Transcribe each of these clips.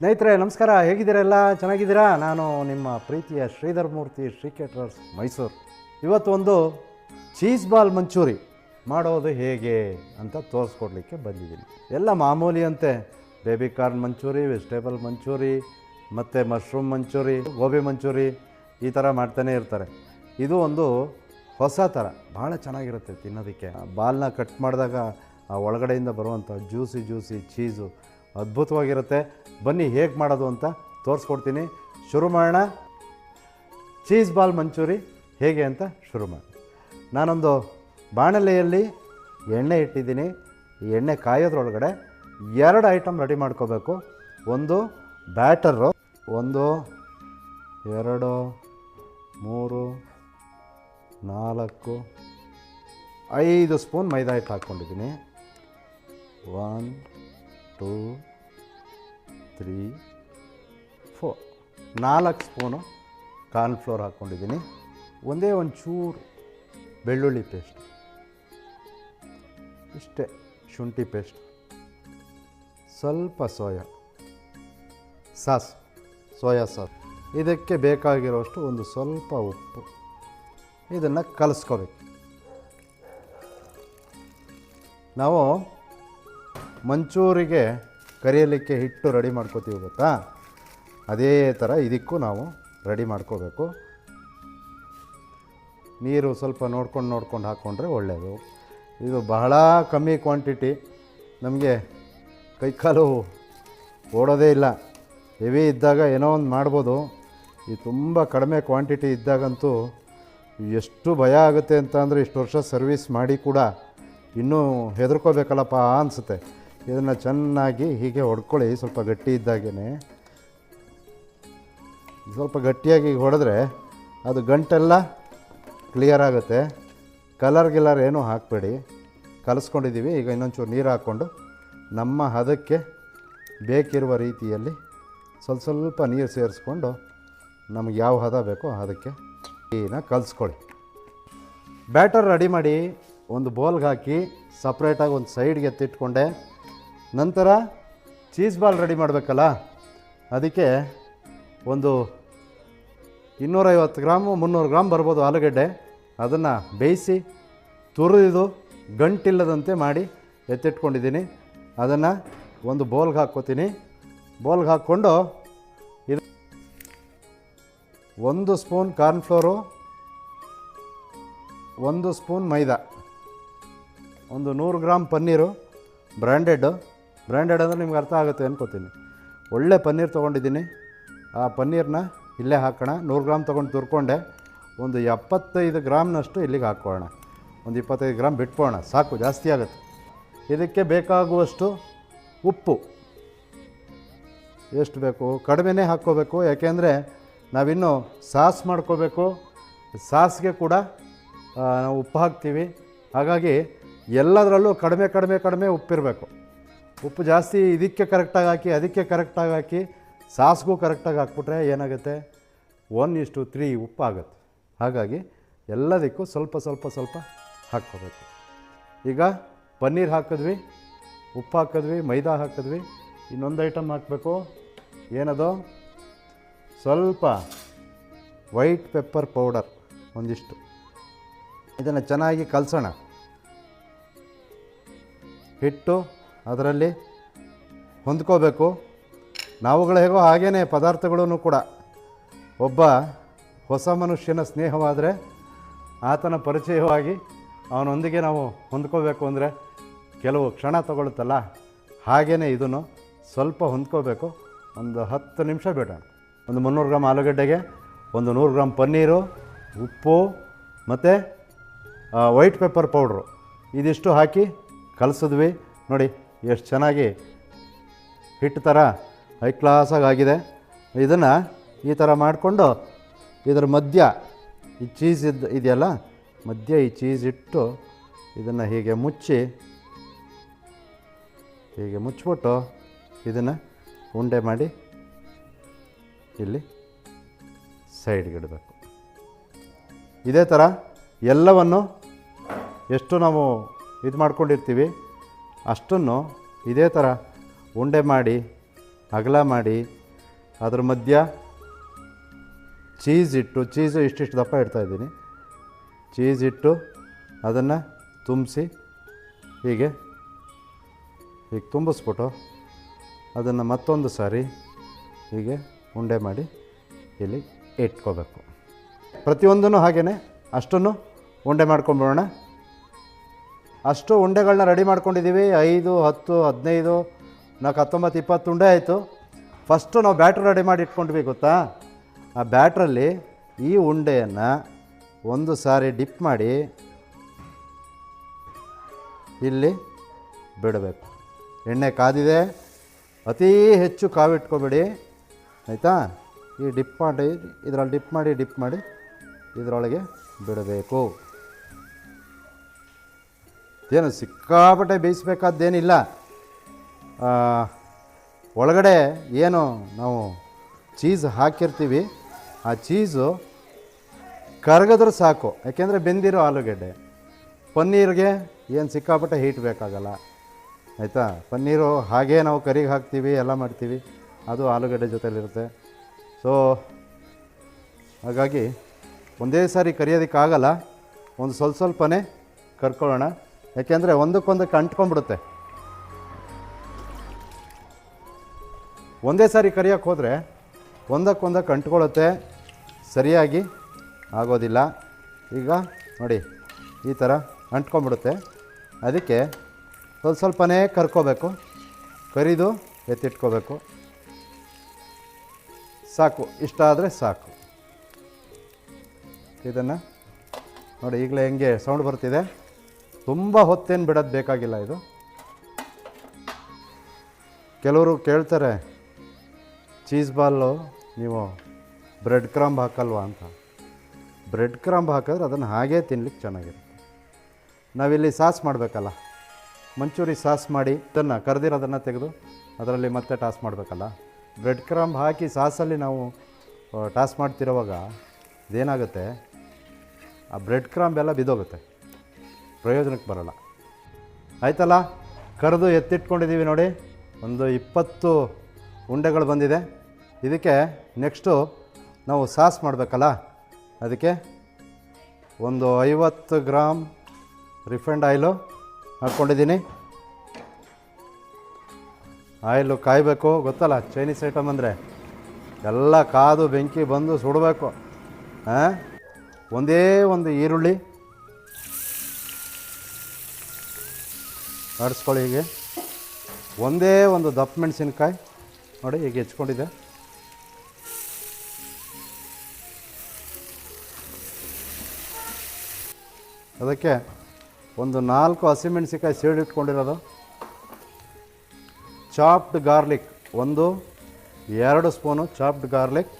ಸ್ನೇಹಿತರೆ, ನಮಸ್ಕಾರ. ಹೇಗಿದ್ದೀರಲ್ಲ ಚೆನ್ನಾಗಿದ್ದೀರಾ? ನಾನು ನಿಮ್ಮ ಪ್ರೀತಿಯ ಶ್ರೀಧರ್ ಮೂರ್ತಿ, ಶ್ರೀ ಕೇಟರ್ಸ್ ಮೈಸೂರು. ಇವತ್ತು ಒಂದು ಚೀಸ್ ಬಾಲ್ ಮಂಚೂರಿ ಮಾಡೋದು ಹೇಗೆ ಅಂತ ತೋರಿಸ್ಕೊಡ್ಲಿಕ್ಕೆ ಬಂದಿದ್ದೀನಿ. ಎಲ್ಲ ಮಾಮೂಲಿ ಅಂತೆ. Baby corn manchuri, vegetable manchuri, ಮತ್ತು ಮಶ್ರೂಮ್ ಮಂಚೂರಿ, ಗೋಬಿ ಮಂಚೂರಿ ಈ ಥರ ಮಾಡ್ತಾನೆ ಇರ್ತಾರೆ. ಇದು ಒಂದು ಹೊಸ ಥರ. ಭಾಳ ಚೆನ್ನಾಗಿರುತ್ತೆ ತಿನ್ನೋದಕ್ಕೆ. ಬಾಲ್ನ ಕಟ್ ಮಾಡಿದಾಗ ಆ ಒಳಗಡೆಯಿಂದ ಬರುವಂಥ ಜ್ಯೂಸಿ ಜ್ಯೂಸಿ, ಚೀಸು ಅದ್ಭುತವಾಗಿರುತ್ತೆ. ಬನ್ನಿ, ಹೇಗೆ ಮಾಡೋದು ಅಂತ ತೋರಿಸ್ಕೊಡ್ತೀನಿ. ಶುರು ಮಾಡೋಣ ಚೀಸ್ ಬಾಲ್ ಮಂಚೂರಿ ಹೇಗೆ ಅಂತ ಶುರು ಮಾಡಿ ನಾನೊಂದು ಬಾಣಲೆಯಲ್ಲಿ ಎಣ್ಣೆ ಇಟ್ಟಿದ್ದೀನಿ. ಈ ಎಣ್ಣೆ ಕಾಯೋದ್ರೊಳಗಡೆ ಎರಡು ಐಟಮ್ ರೆಡಿ ಮಾಡ್ಕೋಬೇಕು. ಒಂದು ಬ್ಯಾಟರು, ಒಂದು, ಎರಡು, ಮೂರು, ನಾಲ್ಕು, ಐದು ಸ್ಪೂನ್ ಮೈದಾ ಹಿಟ್ಟು ಹಾಕ್ಕೊಂಡಿದ್ದೀನಿ. One two three four. ನಾಲ್ಕು ಸ್ಪೂನು ಕಾರ್ನ್ಫ್ಲೋರ್ ಹಾಕ್ಕೊಂಡಿದ್ದೀನಿ. ಒಂದೇ ಒಂದು ಚೂರು ಬೆಳ್ಳುಳ್ಳಿ ಪೇಸ್ಟ್. ಇಷ್ಟೇ ಶುಂಠಿ ಪೇಸ್ಟ್. ಸ್ವಲ್ಪ ಸೋಯಾ ಸಾಸ್ ಸೋಯಾ ಸಾಸ್. ಇದಕ್ಕೆ ಬೇಕಾಗಿರೋಷ್ಟು ಒಂದು ಸ್ವಲ್ಪ ಉಪ್ಪು. ಇದನ್ನು ಕಲಿಸ್ಕೋಬೇಕು. ನಾವು ಮಂಚೂರಿಗೆ ಕರಿಯಲಿಕ್ಕೆ ಹಿಟ್ಟು ರೆಡಿ ಮಾಡ್ಕೋತೀವಿ ಗೊತ್ತಾ? ಅದೇ ಥರ ಇದಕ್ಕೂ ನಾವು ರೆಡಿ ಮಾಡ್ಕೋಬೇಕು. ನೀರು ಸ್ವಲ್ಪ ನೋಡ್ಕೊಂಡು ನೋಡ್ಕೊಂಡು ಹಾಕ್ಕೊಂಡ್ರೆ ಒಳ್ಳೆಯದು ಇದು ಬಹಳ ಕಮ್ಮಿ ಕ್ವಾಂಟಿಟಿ. ನಮಗೆ ಕೈಕಾಲು ಓಡೋದೇ ಇಲ್ಲ. ಹೆವಿ ಇದ್ದಾಗ ಏನೋ ಒಂದು ಮಾಡ್ಬೋದು. ಈ ತುಂಬ ಕಡಿಮೆ ಕ್ವಾಂಟಿಟಿ ಇದ್ದಾಗಂತೂ ಎಷ್ಟು ಭಯ ಆಗುತ್ತೆ ಅಂತ ಅಂದರೆ ಇಷ್ಟು ವರ್ಷ ಸರ್ವಿಸ್ ಮಾಡಿ ಕೂಡ ಇನ್ನೂ ಹೆದರ್ಕೋಬೇಕಲ್ಲಪ್ಪ ಅನಿಸುತ್ತೆ. ಇದನ್ನು ಚೆನ್ನಾಗಿ ಹೀಗೆ ಹೊಡ್ಕೊಳ್ಳಿ, ಸ್ವಲ್ಪ ಗಟ್ಟಿ ಇದ್ದಾಗೇ ಸ್ವಲ್ಪ ಗಟ್ಟಿಯಾಗಿ ಹೊಡೆದ್ರೆ ಅದು ಗಂಟೆಲ್ಲ ಕ್ಲಿಯರ್ ಆಗುತ್ತೆ. ಕಲರ್ ಗಿಲ್ಲರ್ ಏನೂ ಹಾಕಬೇಡಿ. ಕಲಿಸ್ಕೊಂಡಿದ್ದೀವಿ, ಈಗ ಇನ್ನೊಂಚೂರು ನೀರು ಹಾಕ್ಕೊಂಡು ನಮ್ಮ ಹದಕ್ಕೆ ಬೇಕಿರುವ ರೀತಿಯಲ್ಲಿ ಸ್ವಲ್ಪ ಸ್ವಲ್ಪ ನೀರು ಸೇರಿಸ್ಕೊಂಡು ನಮಗೆ ಯಾವ ಹದ ಬೇಕೋ ಅದಕ್ಕೆ ಈನ ಕಲಿಸ್ಕೊಳ್ಳಿ. ಬ್ಯಾಟರ್ ರೆಡಿ ಮಾಡಿ ಒಂದು ಬೌಲ್ಗೆ ಹಾಕಿ ಸಪ್ರೇಟಾಗಿ ಒಂದು ಸೈಡ್ಗೆ ಎತ್ತಿಟ್ಕೊಂಡೆ. ನಂತರ ಚೀಸ್ ಬಾಲ್ ರೆಡಿ ಮಾಡಬೇಕಲ್ಲ? ಅದಕ್ಕೆ ಒಂದು ಇನ್ನೂರೈವತ್ತು ಗ್ರಾಮು, ಮುನ್ನೂರು ಗ್ರಾಮ್ ಬರ್ಬೋದು ಆಲೂಗಡ್ಡೆ. ಅದನ್ನು ಬೇಯಿಸಿ ತುರಿದು ಗಂಟಿಲ್ಲದಂತೆ ಮಾಡಿ ಎತ್ತಿಟ್ಕೊಂಡಿದ್ದೀನಿ. ಅದನ್ನು ಒಂದು ಬೌಲ್ಗೆ ಹಾಕ್ಕೋತೀನಿ. ಬೌಲ್ಗೆ ಹಾಕ್ಕೊಂಡು ಇದು ಒಂದು ಸ್ಪೂನ್ ಕಾರ್ನ್ಫ್ಲೋರು ಒಂದು ಸ್ಪೂನ್ ಮೈದಾ, ಒಂದು ನೂರು ಗ್ರಾಮ್ ಪನ್ನೀರು ಬ್ರ್ಯಾಂಡೆಡ್ಡು ಬ್ರ್ಯಾಂಡೆಡ್ ಅಂದರೆ ನಿಮ್ಗೆ ಅರ್ಥ ಆಗುತ್ತೆ ಅನ್ಕೋತೀನಿ. ಒಳ್ಳೆ ಪನ್ನೀರ್ ತೊಗೊಂಡಿದ್ದೀನಿ. ಆ ಪನ್ನೀರ್ನ ಇಲ್ಲೇ ಹಾಕೋಣ. ನೂರು ಗ್ರಾಮ್ ತೊಗೊಂಡು ತುರ್ಕೊಂಡೆ. ಒಂದು ಎಪ್ಪತ್ತೈದು ಗ್ರಾಮ್ನಷ್ಟು ಇಲ್ಲಿಗೆ ಹಾಕ್ಕೊಳ್ಳೋಣ. ಒಂದು ಇಪ್ಪತ್ತೈದು ಗ್ರಾಮ್ ಬಿಟ್ಕೊಳ್ಳೋಣ. ಸಾಕು, ಜಾಸ್ತಿ ಆಗುತ್ತೆ. ಇದಕ್ಕೆ ಬೇಕಾಗುವಷ್ಟು ಉಪ್ಪು. ಎಷ್ಟು ಬೇಕು? ಕಡಿಮೆನೇ ಹಾಕ್ಕೋಬೇಕು. ಯಾಕೆಂದರೆ ನಾವಿನ್ನು ಸಾಸ್ ಮಾಡ್ಕೋಬೇಕು. ಸಾಸ್ಗೆ ಕೂಡ ನಾವು ಉಪ್ಪು ಹಾಕ್ತೀವಿ. ಹಾಗಾಗಿ ಎಲ್ಲದರಲ್ಲೂ ಕಡಿಮೆ ಕಡಿಮೆ ಕಡಿಮೆ ಉಪ್ಪಿರಬೇಕು. ಉಪ್ಪು ಜಾಸ್ತಿ ಇದಕ್ಕೆ ಕರೆಕ್ಟಾಗಿ ಹಾಕಿ, ಅದಕ್ಕೆ ಕರೆಕ್ಟಾಗಿ ಹಾಕಿ, ಸಾಸ್ಗೂ ಕರೆಕ್ಟಾಗಿ ಹಾಕ್ಬಿಟ್ರೆ ಏನಾಗುತ್ತೆ? ಒನ್ ಇಷ್ಟು ತ್ರೀ ಉಪ್ಪು ಆಗುತ್ತೆ ಹಾಗಾಗಿ ಎಲ್ಲದಕ್ಕೂ ಸ್ವಲ್ಪ ಸ್ವಲ್ಪ ಸ್ವಲ್ಪ ಹಾಕ್ಕೋಬೇಕು. ಈಗ ಪನ್ನೀರ್ ಹಾಕಿದ್ವಿ, ಉಪ್ಪು ಹಾಕಿದ್ವಿ, ಮೈದಾ ಹಾಕಿದ್ವಿ. ಇನ್ನೊಂದು ಐಟಮ್ ಹಾಕಬೇಕು. ಏನದು? ಸ್ವಲ್ಪ ವೈಟ್ ಪೆಪ್ಪರ್ ಪೌಡರ್ ಒಂದಿಷ್ಟು. ಇದನ್ನು ಚೆನ್ನಾಗಿ ಕಲಸೋಣ. ಹಿಟ್ಟು ಅದರಲ್ಲಿ ಹೊಂದ್ಕೋಬೇಕು. ನಾವುಗಳು ಹೇಗೋ ಹಾಗೇ ಪದಾರ್ಥಗಳೂ ಕೂಡ. ಒಬ್ಬ ಹೊಸ ಮನುಷ್ಯನ ಸ್ನೇಹವಾದರೆ ಆತನ ಪರಿಚಯವಾಗಿ ಅವನೊಂದಿಗೆ ನಾವು ಹೊಂದ್ಕೋಬೇಕು ಅಂದರೆ ಕೆಲವು ಕ್ಷಣ ತಗೊಳುತ್ತಲ್ಲ ಹಾಗೇ ಇದನ್ನು ಸ್ವಲ್ಪ ಹೊಂದ್ಕೋಬೇಕು. ಒಂದು ಹತ್ತು ನಿಮಿಷ ಬಿಡೋಣ ಒಂದು ಮುನ್ನೂರು ಗ್ರಾಮ್ ಆಲೂಗಡ್ಡೆಗೆ, ಒಂದು ನೂರು ಗ್ರಾಮ್ ಪನ್ನೀರು, ಉಪ್ಪು ಮತ್ತು ವೈಟ್ ಪೆಪ್ಪರ್ ಪೌಡ್ರು. ಇದಿಷ್ಟು ಹಾಕಿ ಕಲಸಿದ್ವಿ. ನೋಡಿ ಎಷ್ಟು ಚೆನ್ನಾಗಿ ಹಿಟ್ಟು ಥರ ಹೈ ಕ್ಲಾಸಾಗಿ ಆಗಿದೆ. ಇದನ್ನು ಈ ಥರ ಮಾಡಿಕೊಂಡು ಇದರ ಮಧ್ಯ ಈ ಚೀಸ್ ಇದ್ದು ಇದೆಯಲ್ಲ, ಮಧ್ಯ ಈ ಚೀಸ್ ಇಟ್ಟು ಇದನ್ನು ಹೀಗೆ ಮುಚ್ಚಿ, ಹೀಗೆ ಮುಚ್ಚಿಬಿಟ್ಟು ಇದನ್ನು ಉಂಡೆ ಮಾಡಿ ಇಲ್ಲಿ ಸೈಡ್ಗೆ ಇಡಬೇಕು. ಇದೇ ಥರ ಎಲ್ಲವನ್ನು ಎಷ್ಟು ನಾವು ಇದು ಮಾಡ್ಕೊಂಡಿರ್ತೀವಿ ಅಷ್ಟನ್ನು ಇದೇ ಥರ ಉಂಡೆ ಮಾಡಿ, ಅಗಲ ಮಾಡಿ, ಅದ್ರ ಮಧ್ಯ ಚೀಸ್ ಇಟ್ಟು, ಚೀಸು ಇಷ್ಟಿಷ್ಟು ದಪ್ಪ ಇಡ್ತಾ ಇದ್ದೀನಿ. ಚೀಸ್ ಇಟ್ಟು ಅದನ್ನು ತುಂಬಿಸಿ ಹೀಗೆ ಹೀಗೆ ತುಂಬಿಸ್ಬಿಟ್ಟು ಅದನ್ನು ಮತ್ತೊಂದು ಸಾರಿ ಹೀಗೆ ಉಂಡೆ ಮಾಡಿ ಇಲ್ಲಿ ಇಟ್ಕೋಬೇಕು. ಪ್ರತಿಯೊಂದೂ ಹಾಗೇ ಅಷ್ಟನ್ನು ಉಂಡೆ ಮಾಡ್ಕೊಂಬಿಡೋಣ. ಅಷ್ಟು ಉಂಡೆಗಳನ್ನ ರೆಡಿ ಮಾಡ್ಕೊಂಡಿದ್ದೀವಿ. ಐದು, ಹತ್ತು, ಹದಿನೈದು ನಾಲ್ಕು ಹತ್ತೊಂಬತ್ತು, ಇಪ್ಪತ್ತು ಉಂಡೆ ಆಯಿತು. ಫಸ್ಟು ನಾವು ಬ್ಯಾಟ್ರ್ ರೆಡಿ ಮಾಡಿ ಇಟ್ಕೊಂಡ್ವಿ, ಗೊತ್ತಾ? ಆ ಬ್ಯಾಟ್ರಲ್ಲಿ ಈ ಉಂಡೆಯನ್ನು ಒಂದು ಸಾರಿ ಡಿಪ್ ಮಾಡಿ ಇಲ್ಲಿ ಬಿಡಬೇಕು. ಎಣ್ಣೆ ಕಾದಿದೆ. ಅತೀ ಹೆಚ್ಚು ಕಾವಿಟ್ಕೋಬೇಡಿ ಆಯಿತಾ? ಈ ಡಿಪ್ ಮಾಡಿ, ಇದರಲ್ಲಿ ಡಿಪ್ ಮಾಡಿ ಡಿಪ್ ಮಾಡಿ ಇದರೊಳಗೆ ಬಿಡಬೇಕು. ಏನು ಸಿಕ್ಕಾಪಟ್ಟೆ ಬೇಯಿಸ್ಬೇಕಾದ್ದೇನಿಲ್ಲ. ಒಳಗಡೆ ಏನು ನಾವು ಚೀಸ್ ಹಾಕಿರ್ತೀವಿ. ಆ ಚೀಸು ಕರಗಿದ್ರೆ ಸಾಕು. ಯಾಕೆಂದರೆ ಬೆಂದಿರೋ ಆಲೂಗಡ್ಡೆ. ಪನ್ನೀರ್ಗೆ ಏನು ಸಿಕ್ಕಾಪಟ್ಟೆ ಹೀಟ್ ಬೇಕಾಗಲ್ಲ. ಆಯಿತಾ? ಪನ್ನೀರು ಹಾಗೇ ನಾವು ಕರಿಗೆ ಹಾಕ್ತೀವಿ, ಎಲ್ಲ ಮಾಡ್ತೀವಿ. ಅದು ಆಲೂಗಡ್ಡೆ ಜೊತೆಲಿರುತ್ತೆ. ಸೊ ಹಾಗಾಗಿ ಒಂದೇ ಸಾರಿ ಕರಿಯೋದಕ್ಕಾಗಲ್ಲ. ಒಂದು ಸ್ವಲ್ಪ ಸ್ವಲ್ಪನೇ ಕರ್ಕೊಳ್ಳೋಣ. ಯಾಕೆಂದರೆ ಒಂದಕ್ಕೊಂದಕ್ಕೆ ಅಂಟ್ಕೊಂಡ್ಬಿಡುತ್ತೆ ಒಂದೇ ಸಾರಿ ಕರಿಯೋಕ್ಕೆ ಹೋದರೆ ಒಂದಕ್ಕೊಂದಕ್ಕೆ ಅಂಟ್ಕೊಳ್ಳುತ್ತೆ ಸರಿಯಾಗಿ ಆಗೋದಿಲ್ಲ. ಈಗ ನೋಡಿ, ಈ ಥರ ಅಂಟ್ಕೊಂಡ್ಬಿಡುತ್ತೆ. ಅದಕ್ಕೆ ಸ್ವಲ್ಪ ಸ್ವಲ್ಪನೇ ಕರ್ಕೋಬೇಕು, ಕರಿದು ಎತ್ತಿಟ್ಕೋಬೇಕು. ಸಾಕು, ಇಷ್ಟ ಆದರೆ ಸಾಕು. ಇದನ್ನು ನೋಡಿ, ಈಗಲೇ ಹೆಂಗೆ ಸೌಂಡ್ ಬರ್ತಿದೆ. ತುಂಬ ಹೊತ್ತೇನು ಬಿಡೋದು ಬೇಕಾಗಿಲ್ಲ ಇದು. ಕೆಲವರು ಕೇಳ್ತಾರೆ, ಚೀಸ್ ಬಾಲು ನೀವು ಬ್ರೆಡ್ ಕ್ರಾಂಬ್ ಹಾಕಲ್ವಾ ಅಂತ. ಬ್ರೆಡ್ ಕ್ರಾಂಬ್ ಹಾಕಿದ್ರೆ ಅದನ್ನು ಹಾಗೇ ತಿನ್ಲಿಕ್ಕೆ ಚೆನ್ನಾಗಿರುತ್ತೆ. ನಾವಿಲ್ಲಿ ಸಾಸ್ ಮಾಡಬೇಕಲ್ಲ, ಮಂಚೂರಿ ಸಾಸ್ ಮಾಡಿ ಇದನ್ನು ಕರೆದಿರೋದನ್ನು ತೆಗೆದು ಅದರಲ್ಲಿ ಮತ್ತೆ ಟಾಸ್ ಮಾಡಬೇಕಲ್ಲ. ಬ್ರೆಡ್ ಕ್ರಾಂಬ್ ಹಾಕಿ ಸಾಸಲ್ಲಿ ನಾವು ಟಾಸ್ ಮಾಡ್ತಿರೋವಾಗ ಇದೇನಾಗುತ್ತೆ? ಆ ಬ್ರೆಡ್ ಕ್ರಾಂಬ್ ಎಲ್ಲ ಬಿದ್ದೋಗುತ್ತೆ. ಪ್ರಯೋಜನಕ್ಕೆ ಬರೋಲ್ಲ. ಆಯ್ತಲ್ಲ? ಕರೆದು ಎತ್ತಿಟ್ಕೊಂಡಿದ್ದೀವಿ ನೋಡಿ. ಒಂದು ಇಪ್ಪತ್ತು ಉಂಡೆಗಳು ಬಂದಿದೆ. ಇದಕ್ಕೆ ನೆಕ್ಸ್ಟು ನಾವು ಸಾಸ್ ಮಾಡಬೇಕಲ್ಲ? ಅದಕ್ಕೆ ಒಂದು ಐವತ್ತು ಗ್ರಾಮ್ ರಿಫೈಂಡ್ ಆಯಿಲು ಹಾಕ್ಕೊಂಡಿದ್ದೀನಿ. ಆಯಿಲು ಕಾಯಬೇಕು. ಗೊತ್ತಲ್ಲ? ಚೈನೀಸ್ ಐಟಮ್ ಅಂದರೆ ಎಲ್ಲ ಕಾದು ಬೆಂಕಿ ಬಂದು ಸುಡಬೇಕು. ಹಾಂ ಒಂದೇ ಒಂದು ಈರುಳ್ಳಿ ಆಡಿಸ್ಕೊಳ್ಳಿ ಹೀಗೆ. ಒಂದೇ ಒಂದು ದಪ್ಪ ಮೆಣಸಿನ್ಕಾಯಿ ನೋಡಿ ಹೀಗೆ ಹೆಚ್ಕೊಂಡಿದೆ. ಅದಕ್ಕೆ ಒಂದು ನಾಲ್ಕು ಹಸಿಮೆಣಸಿನ್ಕಾಯಿ ಸೀಡಿಟ್ಕೊಂಡಿರೋದು ಚಾಪ್ಡ್ ಗಾರ್ಲಿಕ್ ಒಂದು, ಎರಡು ಸ್ಪೂನು ಚಾಪ್ಡ್ ಗಾರ್ಲಿಕ್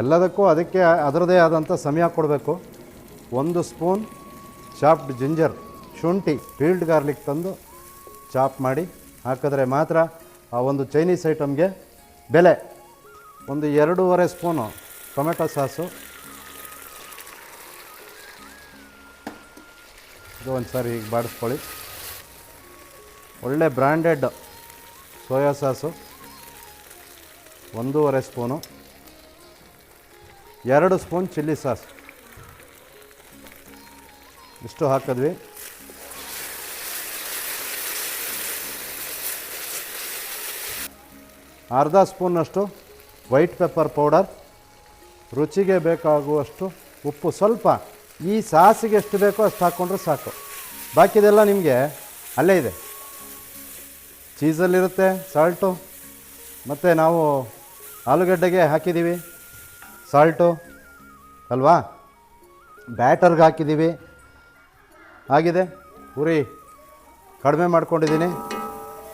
ಎಲ್ಲದಕ್ಕೂ ಅದಕ್ಕೆ ಅದರದೇ ಆದಂಥ ಸಮಯ ಕೊಡಬೇಕು. ಒಂದು ಸ್ಪೂನ್ ಚಾಪ್ಡ್ ಜಿಂಜರ್, ಶುಂಠಿ ಫೀಲ್ಡ್ ಗಾರ್ಲಿಕ್ ತಂದು ಚಾಪ್ ಮಾಡಿ ಹಾಕಿದ್ರೆ ಮಾತ್ರ ಆ ಒಂದು ಚೈನೀಸ್ ಐಟಮ್ಗೆ ಬೆಲೆ ಒಂದು ಎರಡೂವರೆ ಸ್ಪೂನು ಟೊಮೆಟೊ ಸಾಸು. ಇದು ಒಂದು ಸಾರಿ ಈಗ ಬಾಡಿಸ್ಕೊಳ್ಳಿ. ಒಳ್ಳೆ ಬ್ರ್ಯಾಂಡೆಡ್ ಸೋಯಾ ಸಾಸು, ಒಂದೂವರೆ ಸ್ಪೂನು. ಎರಡು ಸ್ಪೂನ್ ಚಿಲ್ಲಿ ಸಾಸ್. ಇಷ್ಟು ಹಾಕಿದ್ವಿ. ಅರ್ಧ ಸ್ಪೂನಷ್ಟು ವೈಟ್ ಪೆಪ್ಪರ್ ಪೌಡರ್. ರುಚಿಗೆ ಬೇಕಾಗುವಷ್ಟು ಉಪ್ಪು ಸ್ವಲ್ಪ ಈ ಸಾಸಿಗೆ ಎಷ್ಟು ಬೇಕೋ ಅಷ್ಟು ಹಾಕ್ಕೊಂಡ್ರೆ ಸಾಕು. ಬಾಕಿದೆಲ್ಲ ನಿಮಗೆ ಅಲ್ಲೇ ಇದೆ. ಚೀಸಲ್ಲಿರುತ್ತೆ, ಸಾಲ್ಟು, ಮತ್ತು ನಾವು ಆಲೂಗಡ್ಡೆಗೆ ಹಾಕಿದ್ದೀವಿ. ಸಾಲ್ಟು, ಅಲ್ವಾ? ಬ್ಯಾಟರ್ಗೆ ಹಾಕಿದ್ದೀವಿ. ಆಗಿದೆ? ಉರಿ ಕಡಿಮೆ ಮಾಡ್ಕೊಂಡಿದ್ದೀನಿ.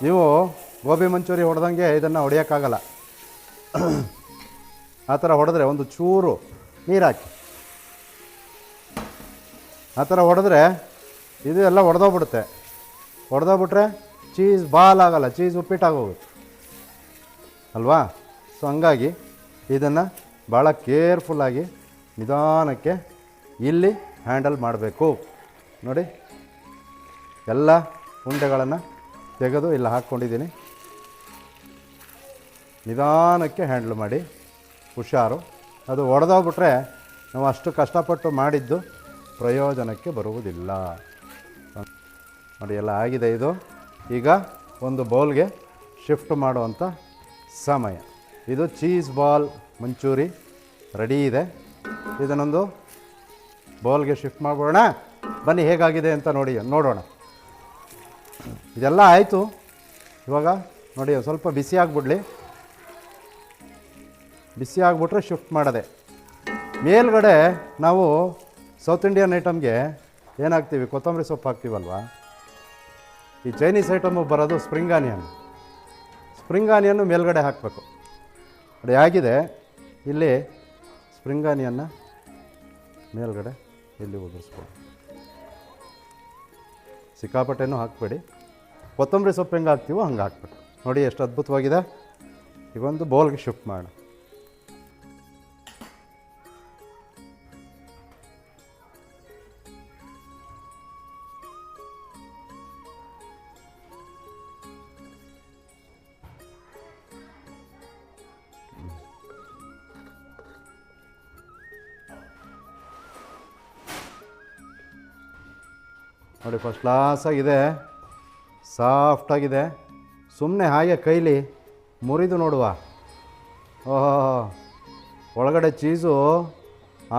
ನೀವು ಗೋಬಿ ಮಂಚೂರಿ ಹೊಡೆದಂಗೆ ಇದನ್ನು ಹೊಡೆಯೋಕ್ಕಾಗಲ್ಲ. ಆ ಥರ ಹೊಡೆದ್ರೆ ಒಂದು ಚೂರು ನೀರು ಹಾಕಿ ಆ ಥರ ಹೊಡೆದ್ರೆ ಇದು ಎಲ್ಲ ಹೊಡೆದೋಗ್ಬಿಡುತ್ತೆ ಹೊಡೆದೋಗ್ಬಿಟ್ರೆ ಚೀಸ್ ಬಾಲ್ ಆಗಲ್ಲ, ಚೀಸ್ ಉಪ್ಪಿಟ್ಟಾಗೋಗುತ್ತೆ. ಅಲ್ವಾ? ಸೊ ಹಂಗಾಗಿ ಇದನ್ನು ಭಾಳ ಕೇರ್ಫುಲ್ಲಾಗಿ ನಿಧಾನಕ್ಕೆ ಇಲ್ಲಿ ಹ್ಯಾಂಡಲ್ ಮಾಡಬೇಕು. ನೋಡಿ. ಎಲ್ಲ ಉಂಡೆಗಳನ್ನು ತೆಗೆದು ಇಲ್ಲಿ ಹಾಕ್ಕೊಂಡಿದ್ದೀನಿ. ನಿಧಾನಕ್ಕೆ ಹ್ಯಾಂಡ್ಲ್ ಮಾಡಿ. ಹುಷಾರು. ಅದು ಒಡೆದೋಗ್ಬಿಟ್ರೆ ನಾವು ಅಷ್ಟು ಕಷ್ಟಪಟ್ಟು ಮಾಡಿದ್ದು ಪ್ರಯೋಜನಕ್ಕೆ ಬರುವುದಿಲ್ಲ. ನೋಡಿ, ಎಲ್ಲ ಆಗಿದೆ ಇದು. ಈಗ ಒಂದು ಬೌಲ್ಗೆ ಶಿಫ್ಟ್ ಮಾಡುವಂಥ ಸಮಯ. ಇದು ಚೀಸ್ ಬಾಲ್ ಮಂಚೂರಿ ರೆಡಿ ಇದೆ. ಇದನ್ನೊಂದು ಬೌಲ್ಗೆ ಶಿಫ್ಟ್ ಮಾಡ್ಬೋಣ ಬನ್ನಿ, ಹೇಗಾಗಿದೆ ಅಂತ ನೋಡಿ, ನೋಡೋಣ. ಇದೆಲ್ಲ ಆಯಿತು. ಇವಾಗ ನೋಡಿ, ಸ್ವಲ್ಪ ಬಿಸಿ ಆಗಿಬಿಡ್ಲಿ. ಬಿಸಿ ಆಗಿಬಿಟ್ರೆ ಶಿಫ್ಟ್ ಮಾಡೋದೆ. ಮೇಲ್ಗಡೆ ನಾವು ಸೌತ್ ಇಂಡಿಯನ್ ಐಟಮ್ಗೆ ಏನಾಗ್ತೀವಿ? ಕೊತ್ತಂಬರಿ ಸೊಪ್ಪು ಹಾಕ್ತೀವಲ್ವಾ? ಈ ಚೈನೀಸ್ ಐಟಮು ಬರೋದು ಸ್ಪ್ರಿಂಗ್ ಆನಿಯನ್. ಸ್ಪ್ರಿಂಗ್ ಆನಿಯನ್ನು ಮೇಲ್ಗಡೆ ಹಾಕಬೇಕು. ಅದು ಆಗಿದೆ ಇಲ್ಲಿ ಸ್ಪ್ರಿಂಗ್ ಆನಿಯನ್ನ ಮೇಲ್ಗಡೆ ಇಲ್ಲಿ ಉದುರಿಸ್ಬೋದು? ಸಿಕ್ಕಾಪಟ್ಟೆನೂ ಹಾಕಬೇಡಿ. ಕೊತ್ತಂಬರಿ ಸೊಪ್ಪು ಹೆಂಗೆ ಹಾಕ್ತೀವೋ ಹಂಗೆ ಹಾಕ್ಬಿಟ್ಟು. ನೋಡಿ ಎಷ್ಟು ಅದ್ಭುತವಾಗಿದೆ. ಈಗ ಒಂದು ಬೌಲ್ಗೆ ಶಿಫ್ಟ್ ಮಾಡೋಣ. ನೋಡಿ ಫಸ್ಟ್ ಕ್ಲಾಸಾಗಿದೆ ಸಾಫ್ಟಾಗಿದೆ ಸುಮ್ಮನೆ ಹಾಗೆ ಕೈಲಿ ಮುರಿದು ನೋಡುವ. ಓಹೋ, ಒಳಗಡೆ ಚೀಸು,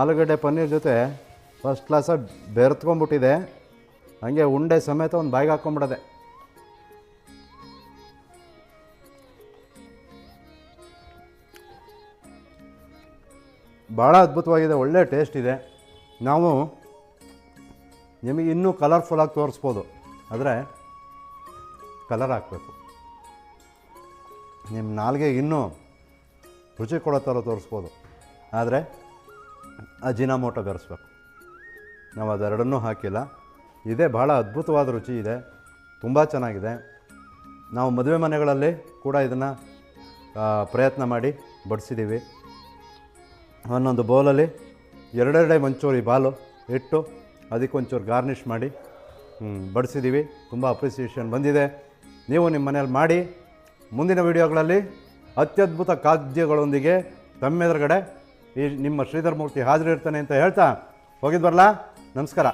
ಆಲೂಗಡ್ಡೆ ಪನ್ನೀರ್ ಜೊತೆ ಫಸ್ಟ್ ಕ್ಲಾಸಾಗಿ ಬೆರೆತ್ಕೊಂಡ್ಬಿಟ್ಟಿದೆ. ಹಂಗೆ ಉಂಡೆ ಸಮೇತ ಒಂದು ಬಾಯಿಗೆ ಹಾಕ್ಕೊಂಬಿಡದೆ ಭಾಳ ಅದ್ಭುತವಾಗಿದೆ, ಒಳ್ಳೆ ಟೇಸ್ಟ್ ಇದೆ. ನಾವು ನಿಮಗೆ ಇನ್ನೂ ಕಲರ್ಫುಲ್ಲಾಗಿ ತೋರಿಸ್ಬೋದು. ಆದರೆ ಕಲರ್ ಹಾಕಬೇಕು. ನಿಮ್ಮ ನಾಲ್ಗೆ ಇನ್ನೂ ರುಚಿ ಕೊಡೋ ಥರ ತೋರಿಸ್ಬೋದು. ಆದರೆ, ಅಜಿನಾಮೋಟೋ ಬೆರೆಸ್ಬೇಕು ನಾವು ಅದೆರಡನ್ನೂ ಹಾಕಿಲ್ಲ. ಇದೇ ಭಾಳ ಅದ್ಭುತವಾದ ರುಚಿ ಇದೆ. ತುಂಬ ಚೆನ್ನಾಗಿದೆ. ನಾವು ಮದುವೆ ಮನೆಗಳಲ್ಲಿ ಕೂಡ ಇದನ್ನು ಪ್ರಯತ್ನ ಮಾಡಿ ಬಡಿಸಿದ್ದೀವಿ. ಒಂದೊಂದು ಬೌಲಲ್ಲಿ ಎರಡೆರಡೇ ಮಂಚೂರಿ ಬಾಲು ಇಟ್ಟು ಅದಕ್ಕೊಂಚೂರು ಗಾರ್ನಿಷ್ ಮಾಡಿ ಬಡಿಸಿದ್ದೀವಿ ತುಂಬ ಅಪ್ರಿಸಿಯೇಷನ್ ಬಂದಿದೆ. ನೀವು ನಿಮ್ಮ ಮನೇಲಿ ಮಾಡಿ. ಮುಂದಿನ ವಿಡಿಯೋಗಳಲ್ಲಿ ಅತ್ಯದ್ಭುತ ಖಾದ್ಯಗಳೊಂದಿಗೆ ತಮ್ಮೆದುರುಗಡೆ ಈ ನಿಮ್ಮ ಶ್ರೀಧರ್ ಮೂರ್ತಿ ಹಾಜರಿರ್ತಾನೆ ಅಂತ ಹೇಳ್ತಾ ಹೋಗಿದ್ದು ಬರಲಾ ನಮಸ್ಕಾರ.